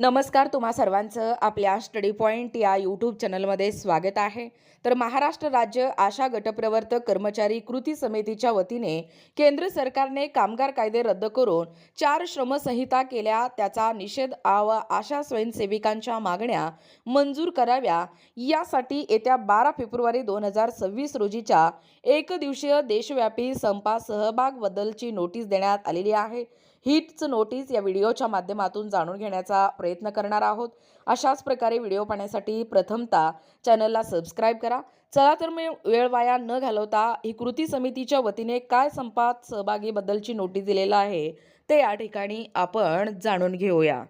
नमस्कार तुम्हा सर्वांचं आपल्या स्टडी पॉईंट या यूट्यूब चॅनलमध्ये स्वागत आहे. तर महाराष्ट्र राज्य आशा गटप्रवर्तक कर्मचारी कृती समितीच्या वतीने केंद्र सरकारने कामगार कायदे रद्द करून चार श्रमसंहिता केल्या. त्याचा निषेध व आशा स्वयंसेविकांच्या मागण्या मंजूर कराव्या. यासाठी येत्या बारा फेब्रुवारी दोन हजार सव्वीस रोजीच्या एकदिवसीय देशव्यापी संपात सहभाग नोटीस देण्यात आलेली आहे. हीच नोटीस या व्हिडिओच्या माध्यमातून जाणून घेण्याचा प्रयत्न करणार आहोत. अशाच प्रकारे व्हिडिओ पाहण्यासाठी प्रथमतः चॅनलला सबस्क्राईब करा. चला तर मी वेळ वाया न घालवता ही कृती समितीच्या वतीने काय संपात सहभागीबद्दलची नोटीस दिलेलं आहे ते या ठिकाणी आपण जाणून घेऊया.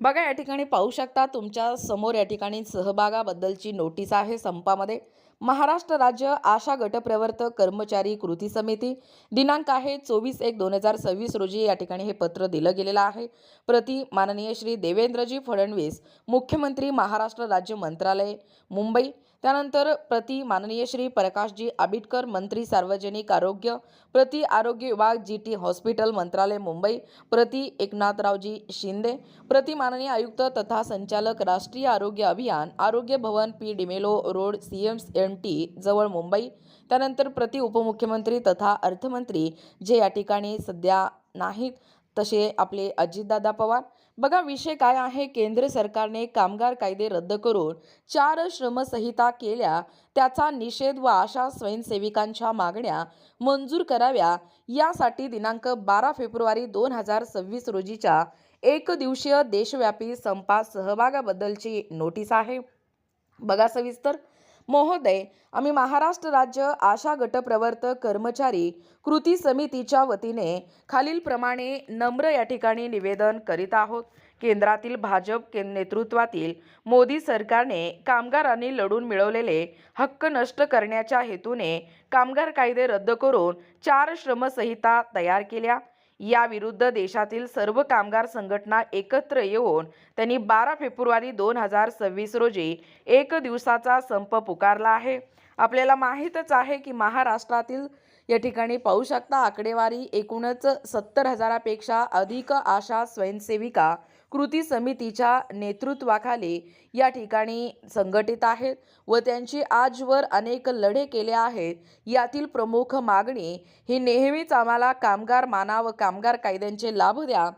बघा या ठिकाणी पाहू शकता तुमच्यासमोर या ठिकाणी सहभागाबद्दलची नोटीस आहे संपामध्ये. महाराष्ट्र राज्य आशा गटप्रवर्तक कर्मचारी कृती समिती दिनांक आहे चोवीस एक दोन हजार सव्वीस रोजी या ठिकाणी हे पत्र दिलं गेलेलं आहे. प्रति माननीय श्री देवेंद्रजी फडणवीस मुख्यमंत्री महाराष्ट्र राज्य मंत्रालय मुंबई त्यानंतर प्रति माननीय श्री प्रकाशजी आबिटकर मंत्री सार्वजनिक आरोग्य प्रति आरोग्य विभाग जी टी हॉस्पिटल मंत्रालय मुंबई प्रति एकनाथरावजी शिंदे प्रति माननीय आयुक्त तथा संचालक राष्ट्रीय आरोग्य अभियान आरोग्य भवन P D'Mello road C M M T जवळ मुंबई त्यानंतर प्रति उपमुख्यमंत्री तथा अर्थमंत्री जे या ठिकाणी सध्या नाहीत. तसे आपले अजितदादा पवार. बघा विषय काय आहे? केंद्र सरकारने कामगार कायदे रद्द करून चार श्रमसंहिता केल्या. त्याचा निषेध व आशा स्वयंसेविकांच्या मागण्या मंजूर कराव्या. यासाठी दिनांक बारा फेब्रुवारी दोन हजार सव्वीस रोजीच्या एक दिवसीय देशव्यापी संपात सहभागाबद्दलची नोटीस आहे. बघा सविस्तर. महोदय आम्ही महाराष्ट्र राज्य आशा गटप्रवर्तक कर्मचारी कृती समितीच्या वतीने खालीलप्रमाणे नम्र या ठिकाणी निवेदन करीत आहोत. केंद्रातील भाजप के नेतृत्वातील मोदी सरकारने कामगारांनी लढून मिळवलेले हक्क नष्ट करण्याच्या हेतूने कामगार कायदे रद्द करून चार श्रमसंहिता तयार केल्या. याविरुद्ध देशातील सर्व कामगार संघटना एकत्र येऊन त्यांनी बारा फेब्रुवारी दोन हजार सव्वीस रोजी एक दिवसाचा संप पुकारला आहे. आपल्याला माहीतच आहे की महाराष्ट्रातील या ठिकाणी पाहू शकता आकडेवारी एकूणच सत्तर हजारापेक्षा अधिक आशा स्वयंसेविका कृती समितीच्या नेतृत्वाखाली या ठिकाणी संघटित आहेत व त्यांची आजवर अनेक लढे केले आहेत. यातील प्रमुख मागणी ही नेहमीच आम्हाला कामगार माना व कामगार कायद्यांचे लाभ द्या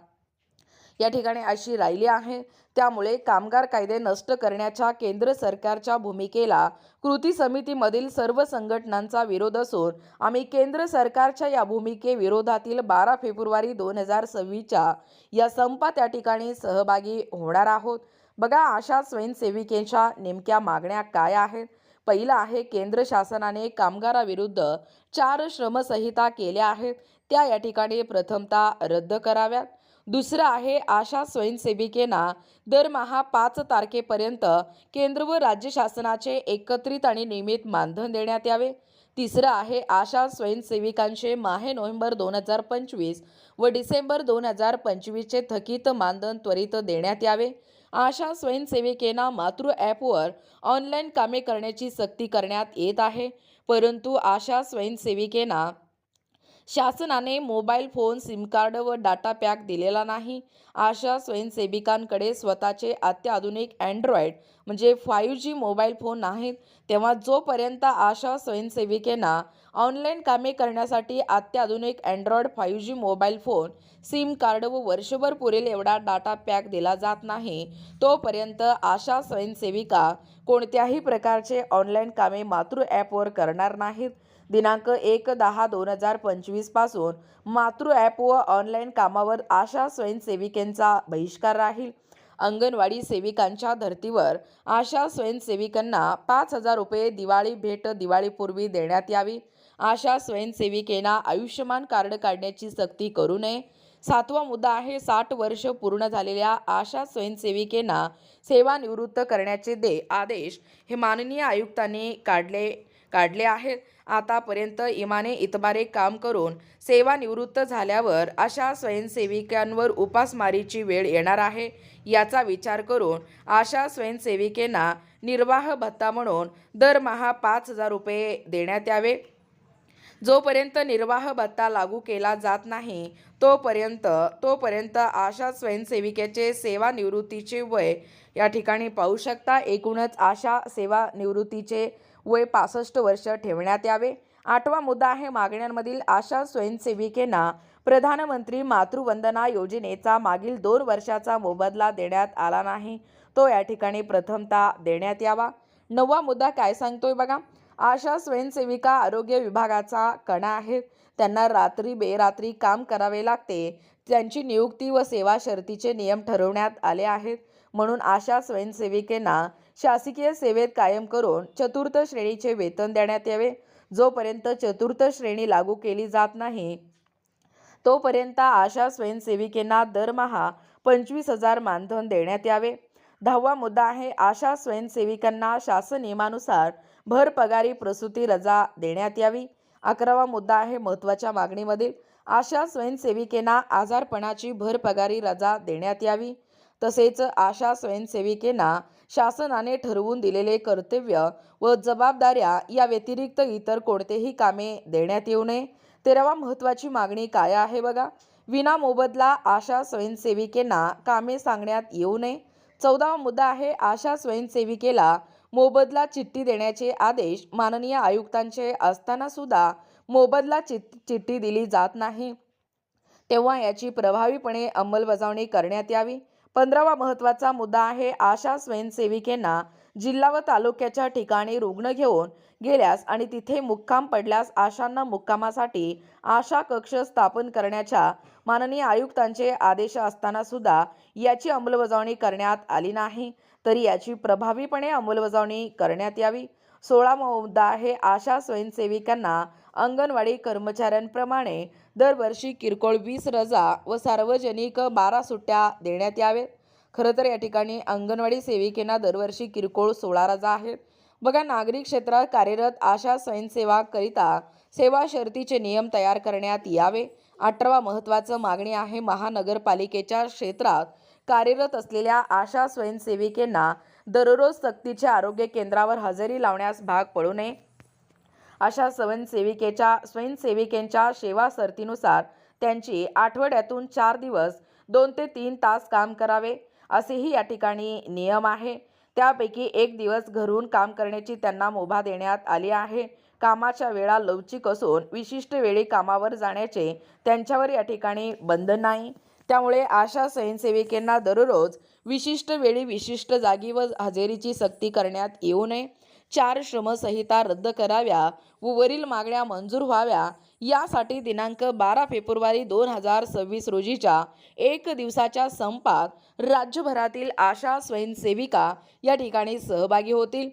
या ठिकाणी अशी राहिली आहे. त्यामुळे कामगार कायदे नष्ट करण्याच्या केंद्र सरकारच्या भूमिकेला कृती समितीमधील सर्व संघटनांचा विरोध असून आम्ही केंद्र सरकारच्या या भूमिकेविरोधातील बारा फेब्रुवारी दोन हजार सव्वीसच्या या संपात या ठिकाणी सहभागी होणार आहोत. बघा अशा स्वयंसेविकेच्या नेमक्या मागण्या काय आहेत? पहिलं आहे केंद्र शासनाने कामगाराविरुद्ध चार श्रमसंहिता केल्या आहेत. त्या या ठिकाणी प्रथमतः रद्द कराव्यात. दुसरं आहे आशा स्वयंसेविकेना दरमहा पाच तारखेपर्यंत केंद्र व राज्य शासनाचे एकत्रित आणि नियमित मानधन देण्यात यावे. तिसरं आहे आशा स्वयंसेविकांचे माहे नोव्हेंबर दोन हजार पंचवीस व डिसेंबर दोन हजार पंचवीसचे थकीत मानधन त्वरित देण्यात यावे. आशा स्वयंसेविकेना मातृ ॲपवर ऑनलाईन कामे करण्याची सक्ती करण्यात येत आहे. परंतु आशा स्वयंसेविकेना शासनाने मोबाईल फोन सिमकार्ड व डाटा पॅक दिलेला नाही. अशा स्वयंसेविकांकडे स्वतःचे अत्याधुनिक अँड्रॉइड म्हणजे फाईव्ह जी मोबाईल फोन आहेत तेव्हा जोपर्यंत आशा स्वयंसेविकेना ऑनलाईन कामे करण्यासाठी अत्याधुनिक Android five G mobile phone SIM card व वर्षभर पुरेल एवढा डाटा पॅक दिला जात नाही तोपर्यंत आशा स्वयंसेविका कोणत्याही प्रकारचे ऑनलाईन कामे मातृ ॲपवर करणार नाहीत. दिनांक एक दहा दोन हजार पंचवीसपासून मातृ ॲप व ऑनलाईन कामावर आशा स्वयंसेविकेंचा बहिष्कार राहील. अंगणवाडी सेविकांच्या धर्तीवर आशा स्वयंसेविकांना पाच हजार रुपये दिवाळी भेट दिवाळीपूर्वी देण्यात यावी. आशा स्वयंसेविकेना आयुष्यमान कार्ड काढण्याची सक्ती करू नये. सातवा मुद्दा आहे साठ वर्ष पूर्ण झालेल्या आशा स्वयंसेविकेना सेवानिवृत्त करण्याचे दे आदेश हे माननीय आयुक्तांनी काढले काढले आहेत. आतापर्यंत इमाने इतबारे काम करून सेवानिवृत्त झाल्यावर अशा स्वयंसेविकांवर उपासमारीची वेळ येणार आहे याचा विचार करून आशा स्वयंसेविकेंना निर्वाह भत्ता म्हणून दरमहा पाच हजार रुपये देण्यात यावे. जोपर्यंत निर्वाह भत्ता लागू केला जात नाही तोपर्यंत तोपर्यंत आशा स्वयंसेविकेचे सेवानिवृत्तीचे वय या ठिकाणी पाहू शकता. एकूणच आशा सेवानिवृत्तीचे वय पासष्ट वर्ष ठेवण्यात यावे. आठवा मुद्दा आहे मागण्यांमधील आशा स्वयंसेविकेंना. प्रधानमंत्री मातृवंदना योजनेचा मागील दोन वर्षाचा मोबदला देण्यात आला नाही. तो या ठिकाणी प्रथमता देण्यात यावा. नववा मुद्दा काय सांगतोय बघा. आशा स्वयंसेविका आरोग्य विभागाचा कणा आहेत त्यांना रात्री बेरात्री काम करावे लागते. त्यांची नियुक्ती व सेवा शर्तीचे नियम ठरवण्यात आले आहेत. म्हणून आशा स्वयंसेविकेंना शासकीय सेवेत कायम करून चतुर्थ श्रेणीचे वेतन देण्यात यावे. जोपर्यंत चतुर्थ श्रेणी लागू केली जात नाही तोपर्यंत आशा स्वयंसेविकेंना दरमहा पंचवीस हजार मानधन देण्यात यावे. दहावा मुद्दा आहे आशा स्वयंसेविकांना शासन नियमानुसार भर पगारी प्रसूती रजा देण्यात यावी. अकरावा मुद्दा आहे महत्त्वाच्या मागणीमधील आशा स्वयंसेविकेंना आजारपणाची भर पगारी रजा देण्यात यावी. तसेच आशा स्वयंसेविकेंना शासनाने ठरवून दिलेले कर्तव्य व जबाबदाऱ्या या व्यतिरिक्त इतर कोणतेही कामे देण्यात येऊ नये. तेरावा महत्त्वाची मागणी काय आहे बघा? विना मोबदला आशा स्वयंसेविकेंना कामे सांगण्यात येऊ नये. चौदावा मुद्दा आहे आशा स्वयंसेविकेला मोबदला चिठ्ठी देण्याचे आदेश माननीय आयुक्तांचे असताना सुद्धा मोबदला चिट चिठ्ठी दिली जात नाही. तेव्हा याची प्रभावीपणे अंमलबजावणी करण्यात यावी. पंधरावा महत्त्वाचा मुद्दा आहे आशा स्वयंसेविकेंना जिल्हा व तालुक्याच्या ठिकाणी रुग्ण घेऊन गेल्यास आणि तिथे मुक्काम पडल्यास आशांना मुक्कामासाठी आशा कक्ष स्थापन करण्याच्या माननीय आयुक्तांचे आदेश असताना सुद्धा याची अंमलबजावणी करण्यात आली नाही. तरी याची प्रभावीपणे अंमलबजावणी करण्यात यावी. सोळा मुद्दा आहे आशा स्वयंसेविकांना अंगणवाडी कर्मचाऱ्यांप्रमाणे दरवर्षी किरकोळ वीस रजा व सार्वजनिक बारा सुट्ट्या देण्यात यावेत खरं तर या ठिकाणी अंगणवाडी सेविकेंना दरवर्षी किरकोळ सोळा रजा आहेत. बघा नागरिक क्षेत्रात कार्यरत आशा स्वयंसेवाकरिता सेवा शर्तीचे नियम तयार करण्यात यावे. अठरावा महत्त्वाचं मागणी आहे महानगरपालिकेच्या क्षेत्रात कार्यरत असलेल्या आशा स्वयंसेविकेंना दररोज सक्तीच्या आरोग्य केंद्रावर हजेरी लावण्यास भाग पडू नये. अशा स्वयंसेविकेच्या स्वयंसेविकेंच्या सेवा सर्तीनुसार त्यांची आठवड्यातून चार दिवस दोन ते तीन तास काम करावे असेही या ठिकाणी नियम आहे. त्यापैकी एक दिवस घरून काम करण्याची त्यांना मुभा देण्यात आली आहे. कामाच्या वेळा लवचिक असून विशिष्ट वेळी कामावर जाण्याचे त्यांच्यावर या ठिकाणी बंधन नाही. त्यामुळे आशा स्वयंसेविकेंना दररोज विशिष्ट वेळी विशिष्ट जागी व हजेरीची सक्ती करण्यात येऊ नये. चार श्रमसंहिता रद्द कराव्या व वरील मागण्या मंजूर व्हाव्या यासाठी दिनांक बारा फेब्रुवारी दोन हजार सव्वीस रोजीच्या एक दिवसाच्या संपात राज्यभरातील आशा स्वयंसेविका या ठिकाणी सहभागी होतील.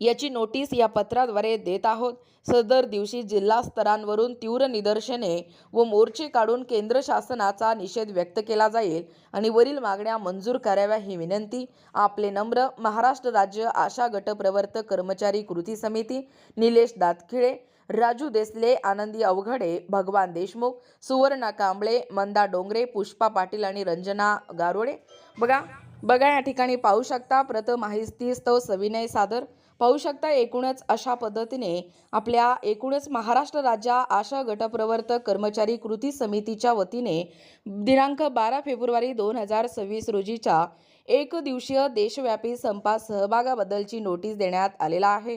याची नोटीस या पत्राद्वारे देत आहोत. सदर दिवशी जिल्हा स्तरांवरून तीव्र निदर्शने व मोर्चे काढून केंद्र शासनाचा निषेध व्यक्त केला जाईल आणि वरील मागण्या मंजूर कराव्या ही विनंती. आपले नम्र महाराष्ट्र राज्य आशा गटप्रवर्तक कर्मचारी कृती समिती निलेश दातखिळे राजू देसले आनंदी अवघडे भगवान देशमुख सुवर्णा कांबळे मंदा डोंगरे पुष्पा पाटील आणि रंजना गारोडे. बघा बघा या ठिकाणी पाहू शकता. प्रथम माहिती स्तव सविनय सादर. पाहू शकता एकूणच अशा पद्धतीने आपल्या एकूणच महाराष्ट्र राज्य आशा गटप्रवर्तक कर्मचारी कृती समितीच्या वतीने दिनांक बारा फेब्रुवारी दोन हजार सव्वीस रोजीच्या एक दिवसीय देशव्यापी संपात सहभागाबद्दलची नोटीस देण्यात आलेला आहे.